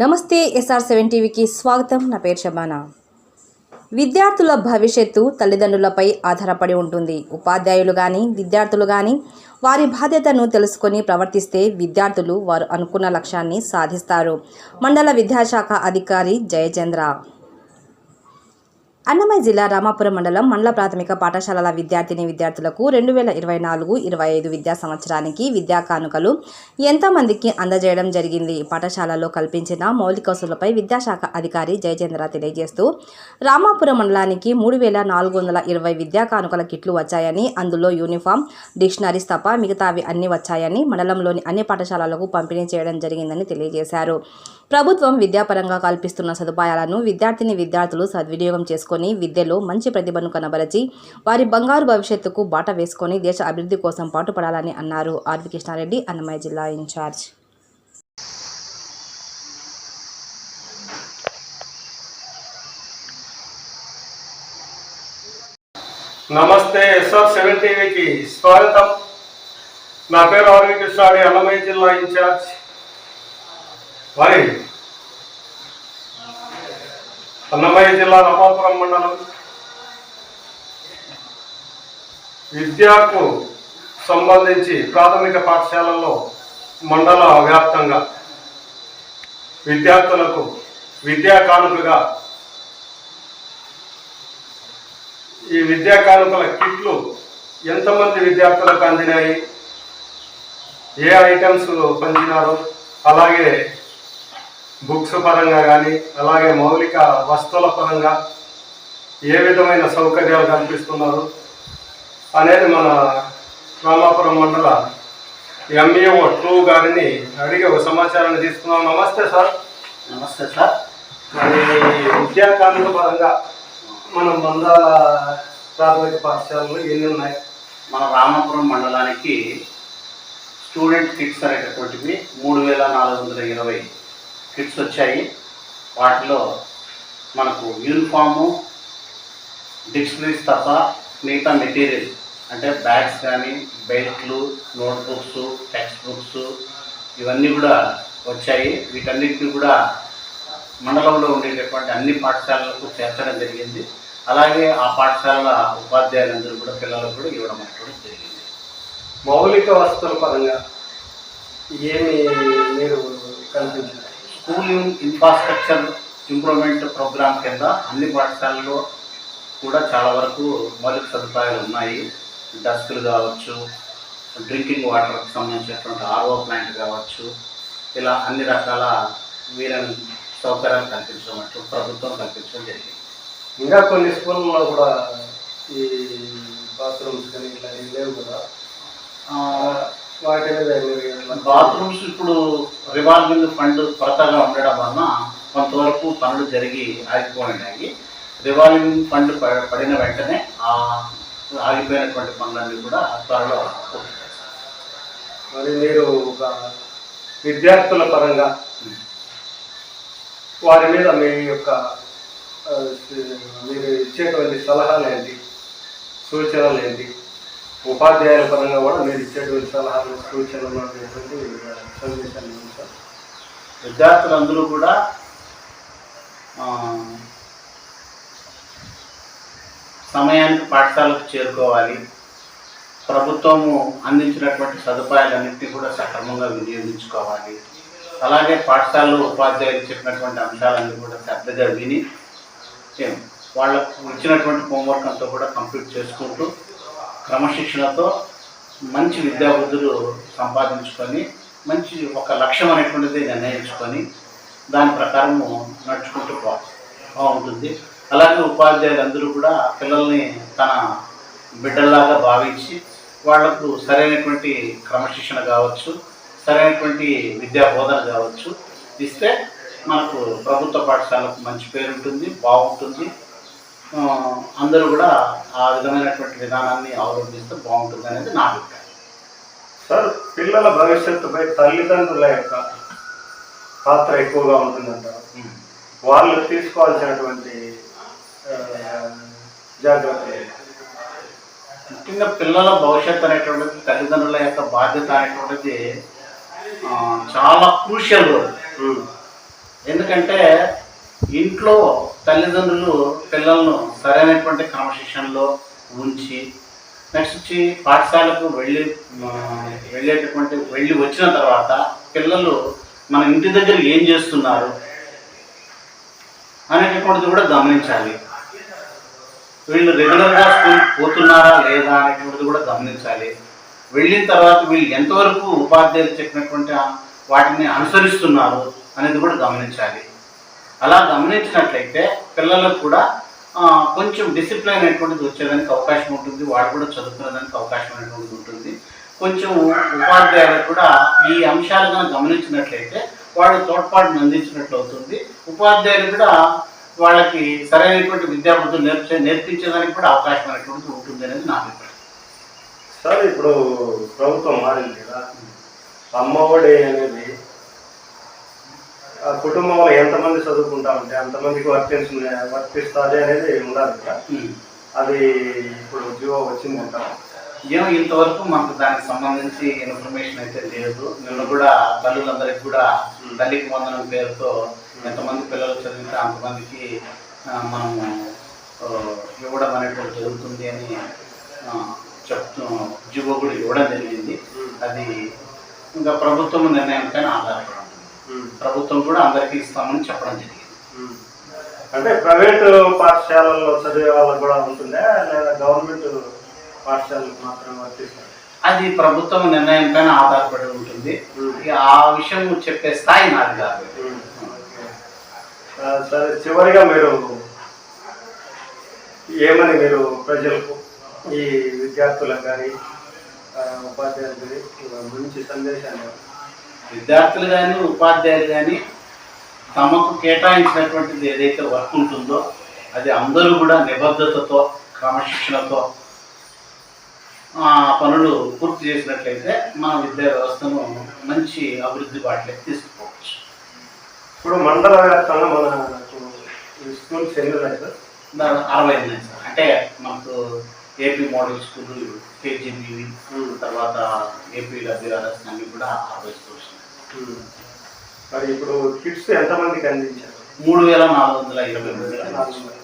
నమస్తే SR seven టీవీకి స్వాగతం. నా పేరు శబానా విద్యార్థుల భవిష్యత్తు తల్లిదండ్రులపై ఆధారపడి ఉంటుంది. ఉపాధ్యాయులు కానీ విద్యార్థులు కానీ వారి బాధ్యతను తెలుసుకొని ప్రవర్తిస్తే విద్యార్థులు వారు అనుకున్న లక్ష్యాన్ని సాధిస్తారు. మండల విద్యాశాఖ అధికారి జయచంద్ర అన్నమయ్య జిల్లా రామాపురం మండలం మండల ప్రాథమిక పాఠశాలల విద్యార్థిని విద్యార్థులకు రెండు వేల ఇరవై నాలుగు ఇరవై ఐదు విద్యా సంవత్సరానికి విద్యా కానుకలు ఎంతమందికి అందజేయడం జరిగింది. పాఠశాలలో కల్పించిన మౌలిక వసతులపై విద్యాశాఖ అధికారి జయచంద్ర తెలియజేస్తూ రామాపురం మండలానికి మూడు వేల నాలుగు వందల ఇరవై విద్యా కానుకల కిట్లు వచ్చాయని అందులో యూనిఫామ్ డిక్షనరీస్ తప్ప మిగతావి అన్ని వచ్చాయని మండలంలోని అన్ని పాఠశాలలకు పంపిణీ చేయడం జరిగిందని తెలియజేశారు. ప్రభుత్వం విద్యాపరంగా కల్పిస్తున్న సదుపాయాలను విద్యార్థిని విద్యార్థులు సద్వినియోగం చేసుకుని విద్యలో మంచి ప్రతిభను కనబరచి వారి బంగారు భవిష్యత్తుకు బాట వేసుకొని దేశ అభివృద్ధి కోసం పాటుపడాలని అన్నారు ఆర్వి కృష్ణారెడ్డి అన్నమయ్య జిల్లా ఇన్ఛార్జ్. నమస్తే ఎస్ఆర్ సెవెన్ టీవీకి స్వాగతం. నా పేరు ఆర్వి కృష్ణాడి అన్నమయ్య జిల్లా ఇన్ఛార్జ్. మరి అన్నమయ్య జిల్లా రమాపురం మండలం. విద్యకు సంబంధించి ప్రాథమిక పాఠశాలల్లో మండల వ్యాప్తంగా విద్యార్థులకు విద్యా కానుకగా ఈ విద్యా కానుకల కిట్లు ఎంతమంది విద్యార్థులకు అందినాయి? ఏ ఐటమ్స్ పంచినారు? అలాగే బుక్స్ పరంగా కానీ అలాగే మౌలిక వస్తువుల పరంగా ఏ విధమైన సౌకర్యాలు కల్పిస్తున్నారు అనేది మన రామాపురం మండల ఎంఈఓ టూ గారిని అడిగి ఒక సమాచారాన్ని తీసుకున్నాం. నమస్తే సార్. నమస్తే సార్. మరి విద్యా కానుక పరంగా మన మందాల ప్రాథమిక పాఠశాలలు ఎన్ని ఉన్నాయి? మన రామాపురం మండలానికి స్టూడెంట్ కిట్స్ అనేటటువంటివి మూడు వేల నాలుగు వందల ఇరవై కిట్స్ వచ్చాయి. వాటిలో మనకు యూనిఫాము డిక్షనరీస్ తప్ప మిగతా మెటీరియల్ అంటే బ్యాగ్స్ కానీ బెల్ట్లు నోట్బుక్స్ టెక్స్ట్ బుక్స్ ఇవన్నీ కూడా వచ్చాయి. వీటన్నిటిని కూడా మండలంలో ఉండేటటువంటి అన్ని పాఠశాలలకు చేర్చడం జరిగింది. అలాగే ఆ పాఠశాలల ఉపాధ్యాయులందరూ కూడా పిల్లలకు కూడా ఇవ్వడం అనేటువంటి జరిగింది. మౌలిక వస్తువుల పరంగా ఏమి మీరు కల్పించారు? స్కూల్ ఇన్ఫ్రాస్ట్రక్చర్ ఇంప్రూవ్మెంట్ ప్రోగ్రామ్ కింద అన్ని పాఠశాలల్లో కూడా చాలా వరకు మౌలిక సదుపాయాలు ఉన్నాయి. డస్కులు కావచ్చు డ్రింకింగ్ వాటర్కి సంబంధించినటువంటి ఆర్ఓ ప్లాంట్ కావచ్చు ఇలా అన్ని రకాల వీరని సౌకర్యాలు కల్పించడం అంటూ ప్రభుత్వం కల్పించడం జరిగింది. ఇంకా కొన్ని స్కూళ్ళలో కూడా ఈ బాత్రూమ్స్ కానీ ఇట్లా లేవు కదా? బాత్రూమ్స్ ఇప్పుడు రివాల్వింగ్ ఫండ్ కొరతగా ఉండడం వలన కొంతవరకు పనులు జరిగి ఆగిపోయినాయి. రివాల్వింగ్ ఫండ్ పడిన వెంటనే ఆ ఆగిపోయినటువంటి పనులన్నీ కూడా త్వరలో. మరి మీరు ఒక విద్యార్థుల పరంగా వారి మీద మీ యొక్క మీరు ఇచ్చేటువంటి సలహాలు ఏంటి? సూచనలు ఏంటి? ఉపాధ్యాయుల పరంగా కూడా మీరు ఇచ్చేటువంటి సలహాలు సూచనలు అనేటువంటి సందేశాలు సార్. విద్యార్థులందరూ కూడా సమయానికి పాఠశాలకు చేరుకోవాలి. ప్రభుత్వము అందించినటువంటి సదుపాయాలన్నింటినీ కూడా సక్రమంగా వినియోగించుకోవాలి. అలాగే పాఠశాలలో ఉపాధ్యాయులు చెప్పినటువంటి అంశాలన్నీ కూడా శ్రద్ధగా విని వాళ్ళకు ఇచ్చినటువంటి హోంవర్క్ అంతా కూడా కంప్లీట్ చేసుకుంటూ క్రమశిక్షణతో మంచి విద్యాబుద్ధులు సంపాదించుకొని మంచి ఒక లక్ష్యం అనేటువంటిది నిర్ణయించుకొని దాని ప్రకారము నడుచుకుంటూ బాగుంటుంది. అలాగే ఉపాధ్యాయులందరూ కూడా పిల్లల్ని తన బిడ్డల్లాగా భావించి వాళ్ళకు సరైనటువంటి క్రమశిక్షణ కావచ్చు సరైనటువంటి విద్యా బోధన కావచ్చు ఇస్తే మనకు ప్రభుత్వ పాఠశాలకు మంచి పేరు ఉంటుంది బాగుంటుంది. అందరూ కూడా ఆ విధమైనటువంటి విధానాన్ని అవలంబిస్తే బాగుంటుంది అనేది నా అభిప్రాయం సార్ పిల్లల భవిష్యత్తుపై తల్లిదండ్రుల యొక్క పాత్ర ఎక్కువగా ఉంటుందంటారు ఉమ్. వాళ్ళు తీసుకోవాల్సినటువంటి జాగ్రత్తలు ఏంటి? ముఖ్యంగా పిల్లల భవిష్యత్తు అనేటువంటిది తల్లిదండ్రుల యొక్క బాధ్యత అనేటువంటిది చాలా క్రూషియల్. ఎందుకంటే ఇంట్లో తల్లిదండ్రులు పిల్లలను సరైనటువంటి క్రమశిక్షణలో ఉంచి నెక్స్ట్ వచ్చి పాఠశాలకు వెళ్ళి వెళ్ళేటటువంటి వెళ్ళి వచ్చిన తర్వాత పిల్లలు మన ఇంటి దగ్గర ఏం చేస్తున్నారు అనేటటువంటిది కూడా గమనించాలి. వీళ్ళు రెగ్యులర్గా స్కూల్ పోతున్నారా లేదా అనేటువంటిది కూడా గమనించాలి. వెళ్ళిన తర్వాత వీళ్ళు ఎంతవరకు ఉపాధ్యాయులు చెప్పినటువంటి వాటిని అనుసరిస్తున్నారు అనేది కూడా గమనించాలి. అలా గమనించినట్లయితే పిల్లలకు కూడా కొంచెం డిసిప్లైన్ అనేటువంటిది వచ్చేదానికి అవకాశం ఉంటుంది. వాడు కూడా చదువుకునేదానికి అవకాశం అనేటువంటిది ఉంటుంది. కొంచెం ఉపాధ్యాయులకు కూడా ఈ అంశాలు కనుక గమనించినట్లయితే వాడు తోడ్పాటును అందించినట్లు అవుతుంది. ఉపాధ్యాయులు కూడా వాళ్ళకి సరైనటువంటి విద్యాబుద్ధులు నేర్చే నేర్పించేదానికి కూడా అవకాశం అనేటువంటిది ఉంటుంది అనేది నా అభిప్రాయం. సార్ ఇప్పుడు ప్రభుత్వం మారింది కదా. అమ్మఒడి అనేది కుటుంబంలో ఎంతమంది చదువుకుంటా ఉంటే అంతమందికి వర్తించు వర్తిస్తుంది అనేది ఉండాలి కదా. అది ఇప్పుడు జీవో వచ్చిందంట ఏమో ఇంతవరకు మనకు దానికి సంబంధించి ఇన్ఫర్మేషన్ అయితే లేదు. నిన్న కూడా తల్లులందరికీ కూడా తల్లికి వందనం పేరుతో ఎంతమంది పిల్లలు చదివితే అంతమందికి మనము ఇవ్వడం అనేటువంటి జరుగుతుంది అని చెప్తూ జీవో కూడా ఇవ్వడం జరిగింది. అది ఇంకా ప్రభుత్వం నిర్ణయం పైన ఆధారపడి ప్రభుత్వం కూడా అందరికీ ఇస్తామని చెప్పడం జరిగింది. అంటే ప్రైవేట్ పాఠశాలల్లో చదివే వాళ్ళకు కూడా ఉంటుందా లేదా గవర్నమెంట్ పాఠశాలకు మాత్రమే వర్తిస్తారు అది ప్రభుత్వం నిర్ణయం పైన ఆధారపడి ఉంటుంది. ఆ విషయం చెప్పే స్థాయి నాది కాదు. సరే చివరిగా మీరు ఏమని మీరు ప్రజలకు ఈ విద్యార్థులకు కానీ ఉపాధ్యాయులకు కానీ మంచి సందేశాన్ని విద్యార్థులు కానీ ఉపాధ్యాయులు కానీ తమకు కేటాయించినటువంటిది ఏదైతే వర్క్ ఉంటుందో అది అందరూ కూడా నిబద్ధతతో క్రమశిక్షణతో ఆ పనులు పూర్తి చేసినట్లయితే మన విద్యా వ్యవస్థను మంచి అభివృద్ధి బాటలోకి తీసుకుపోవచ్చు. ఇప్పుడు మండల వ్యాప్తంగా మనకు ఈ స్కూల్స్ ఎన్ని ఉన్నాయి సార్ అరవై ఉన్నాయి సార్. అంటే మనకు ఏపీ మోడల్ స్కూల్ కేజీబీ తర్వాత ఏపీ అన్ని కూడా అరవై స్కూల్స్. మరి ఇప్పుడు కిట్స్ ఎంతమందికి అందించారు? మూడు వేల నాలుగు వందల ఇరవై మూడు నాలుగు వందలు.